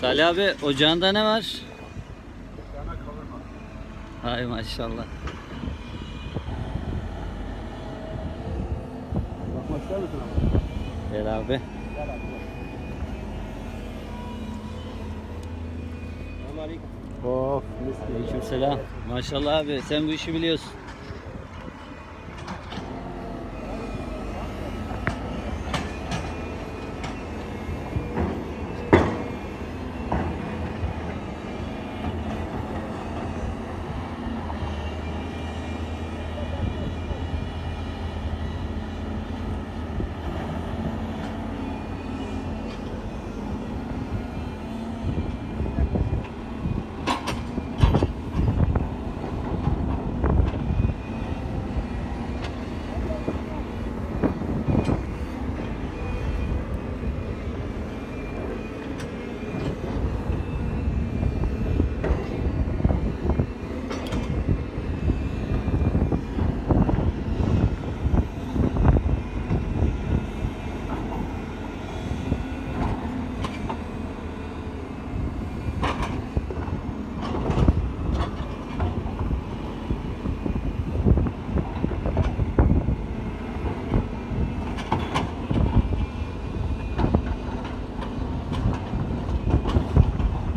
Salih abi ocağında ne var? Yana kavurma. Hay maşallah. Bakmak ister misin abi? Gel abi. Gel abi. Of mis gibi. Aleykümselam. Maşallah abi sen bu işi biliyorsun.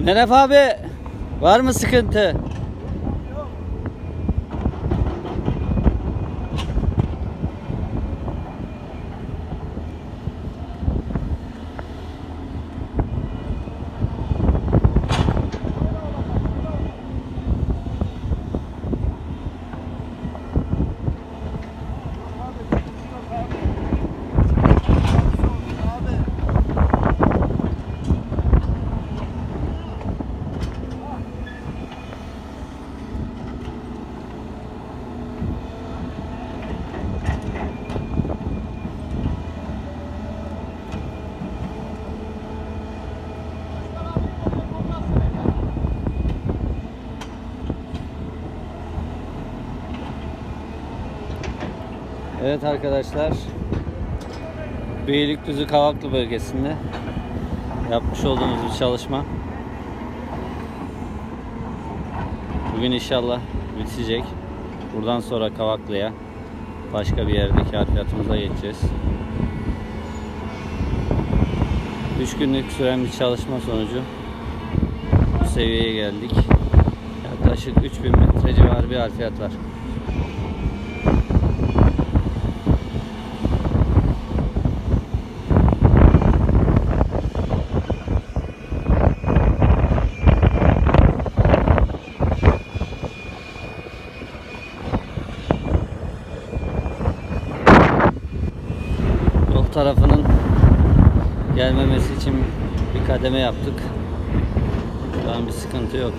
Neref abi var mı sıkıntı? Evet arkadaşlar. Beylikdüzü Kavaklı bölgesinde yapmış olduğumuz bir çalışma. Bugün inşallah bitecek. Buradan sonra Kavaklı'ya başka bir yerdeki harfiyatımıza geçeceğiz. 3 günlük süren bir çalışma sonucu bu seviyeye geldik. Yaklaşık 3000 metre civarı bir harfiyat var. Tarafının gelmemesi için bir kademe yaptık. Şu an bir sıkıntı yok.